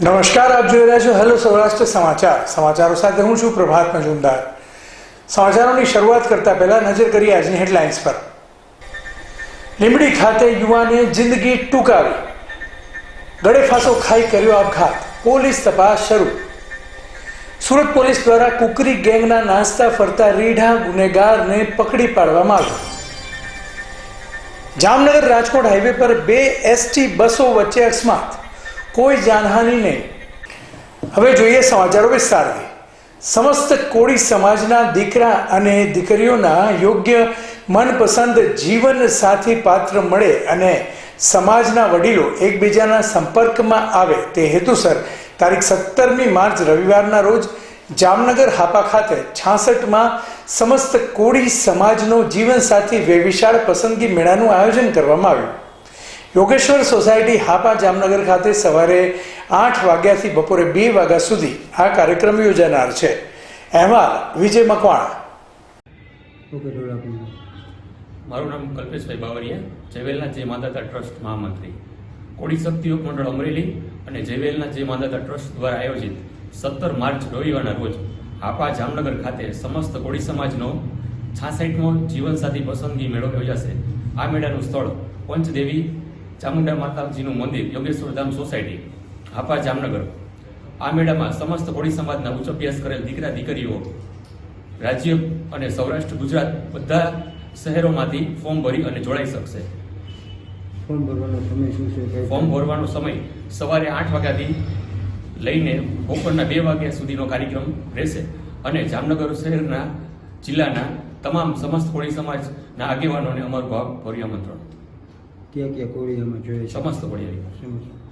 નમસ્કાર, આપ જોઈ રહ્યા છો હેલો સૌરાષ્ટ્ર સમાચાર. સમાચારો સાથે હું છું પ્રભાત મજુમદાર. સમાચારોની શરૂઆત કરતા પહેલા નજર કરીએ આજની હેડલાઇન્સ પર. લીંબડી ખાતે યુવાને જિંદગી ટૂંકાવી. ગળે ફાંસો ખાઈ કર્યો આપઘાત. પોલીસ તપાસ શરૂ. સુરત પોલીસ દ્વારા કુકરી ગેંગના નાસ્તા ફરતા રીઢા ગુનેગારને પકડી પાડવામાં આવ્યો. જામનગર રાજકોટ હાઈવે પર બે એસટી બસો વચ્ચે અકસ્માત. કોઈ જાનહાનિ નહીં. હવે જોઈએ સમાચારો વિસ્તારથી. સમસ્ત કોળી સમાજના દીકરા અને દીકરીઓના યોગ્ય મનપસંદ જીવન સાથી પાત્ર મળે અને સમાજના વડીલો એકબીજાના સંપર્કમાં આવે તે હેતુસર તારીખ સત્તરમી માર્ચ રવિવારના રોજ જામનગર હાપા ખાતે છાસઠમાં સમસ્ત કોળી સમાજનો જીવનસાથી વેવિશાળ પસંદગી મેળાનું આયોજન કરવામાં આવ્યું. યોગેશ્વર સોસાયટી હાપા જામનગર ખાતે સવારે આઠ વાગ્યાથી બપોરે બે વાગ્યા સુધી આ કાર્યક્રમ યોજાનાર છે. અહેવાલ વિજય મકવાણા. મારું નામ કલ્પેશભાઈ બાવરિયા જેવેલના જે માનદાતા ટ્રસ્ટ મહામંત્રી. કોડી શક્તિ યોગ મંડળ અમરેલી અને જેવેલના જે માનદાતા ટ્રસ્ટ દ્વારા આયોજિત સત્તર માર્ચ રવિવારના રોજ હાપા જામનગર ખાતે સમસ્ત કોળી સમાજનો છાસઠમો જીવનસાથી પસંદગી મેળો યોજાશે. આ મેળાનું સ્થળ પંચદેવી ચામુંડા માતાજીનું મંદિર યોગેશ્વર ધામ સોસાયટી હાપા જામનગર. આ મેળામાં સમસ્ત કોળી સમાજના ઉચ્ચ અભ્યાસ કરેલ દીકરા દીકરીઓ રાજ્ય અને સૌરાષ્ટ્ર ગુજરાત બધા શહેરોમાંથી ફોર્મ ભરી અને જોડાઈ શકશે. ફોર્મ ભરવાનો સમય શું છે? ફોર્મ ભરવાનો સમય સવારે આઠ વાગ્યાથી લઈને બપોરના બે વાગ્યા સુધીનો કાર્યક્રમ રહેશે અને જામનગર શહેરના જિલ્લાના તમામ સમસ્ત કોળી સમાજના આગેવાનોને અમારું ભાવ ભર્યું આમંત્રણ. ક્યાં ક્યાં કોળિયામાં જોઈએ સમસ્ત કોળી સમજ